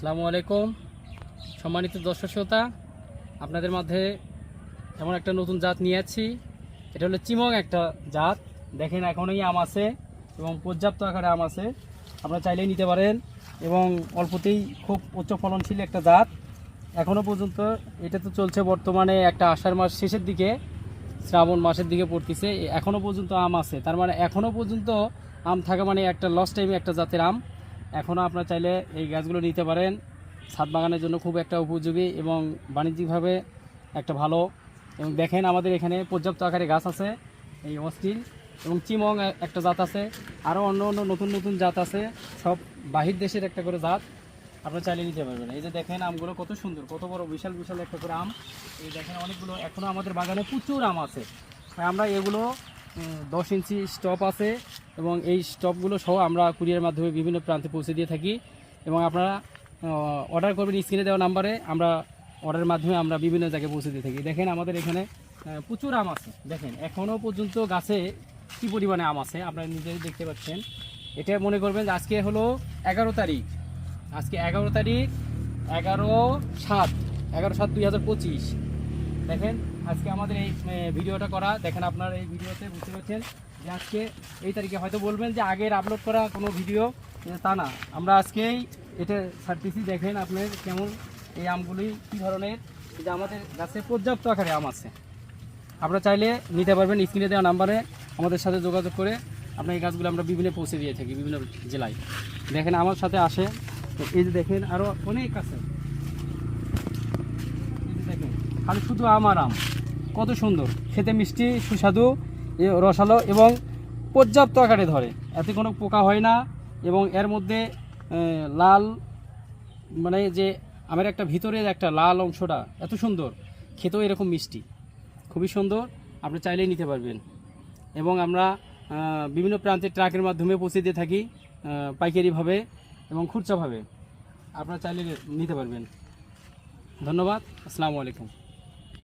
আসসালামু আলাইকুম। সম্মানিত দর্শক শ্রোতা, আপনাদের মধ্যে এমন একটা নতুন জাত নিয়ে আছি এটা হলো চিমং একটা জাত। দেখেন, এখনই আম আছে এবং পর্যাপ্ত আকারে আম আছে। আপনারা চাইলেই নিতে পারেন এবং অল্পতেই খুব উচ্চ ফলনশীল একটা জাত। এখনও পর্যন্ত এটা তো চলছে বর্তমানে একটা আষাঢ় মাস শেষের দিকে, শ্রাবণ মাসের দিকে পড়তেছে। এখনও পর্যন্ত আম আছে। তার মানে এখনও পর্যন্ত আম থাকা মানে একটা লস টাইমে একটা জাতের আম। এখনও আপনারা চাইলে এই গাছগুলো নিতে পারেন। ছাদ বাগানের জন্য খুব একটা উপযোগী এবং বাণিজ্যিকভাবে একটা ভালো। এবং দেখেন আমাদের এখানে পর্যাপ্ত আকারে গাছ আছে, এই অস্টিল এবং চিমং একটা জাত আছে। আরও অন্য অন্য নতুন নতুন জাত আছে, সব বাহির দেশের একটা করে জাত। আপনারা চাইলে নিতে পারবেন। এই যে দেখেন আমগুলো কত সুন্দর, কত বড়, বিশাল বিশাল একটা করে আম। এই দেখেন অনেকগুলো, এখনও আমাদের বাগানে প্রচুর আম আছে। আমরা এগুলো দশ ইঞ্চি স্টপ আছে। এবং এই স্টপগুলো সহ আমরা কুরিয়ার মাধ্যমে বিভিন্ন প্রান্তে পৌঁছে দিয়ে থাকি। এবং আপনারা অর্ডার করবেন স্ক্রিনে দেওয়া নাম্বারে, আমরা অর্ডারের মাধ্যমে আমরা বিভিন্ন জায়গায় পৌঁছে দিয়ে থাকি। দেখেন আমাদের এখানে প্রচুর আম আছে। দেখেন এখনও পর্যন্ত গাছে কী পরিমাণে আম আছে, আপনারা নিজেই দেখতে পাচ্ছেন। এটা মনে করবেন যে আজকে হলো এগারো তারিখ। আজকে এগারো তারিখ, এগারো সাত এগারো সাত দুই হাজার পঁচিশ। দেখেন, আজকে আমাদের এই ভিডিওটা করা। দেখেন, আপনার এই ভিডিওতে বুঝতে পারছেন যে আজকে এই তারিখে হয়তো বলবেন যে আগের আপলোড করা কোনো ভিডিও তা না। আমরা আজকেই এটা ছাড়তেছি, দেখেন আপনার কেমন এই আমগুলি, কী ধরনের যে আমাদের গাছে পর্যাপ্ত আকারে আম আছে। আপনারা চাইলে নিতে পারবেন স্ক্রিনে দেওয়া নাম্বারে আমাদের সাথে যোগাযোগ করে আপনার এই গাছগুলো আমরা বিভিন্ন পৌঁছে দিয়ে থাকি, বিভিন্ন জেলায়। দেখেন, আমার সাথে আসে। তো এই যে দেখেন আরও অনেক আছে। দেখেন, খালি শুধু আম আর আম। কত সুন্দর। খেতে মিষ্টি, সুস্বাদু। রসালো এবং পর্যাপ্ত আকারে ধরে। এতে কোনো পোকা হয় না এবং এর মধ্যে লাল মানে যে আমার একটা ভিতরের একটা লাল অংশটা এত সুন্দর, খেতেও এরকম মিষ্টি। খুবই সুন্দর, আপনি চাইলেই নিতে পারবেন। এবং আমরা বিভিন্ন প্রান্তে ট্রাকের মাধ্যমে পৌঁছে দিয়ে থাকি পাইকারিভাবে এবং খুচরাভাবে। আপনারা চাইলে নিতে পারবেন। ধন্যবাদ, আসসালামু আলাইকুম।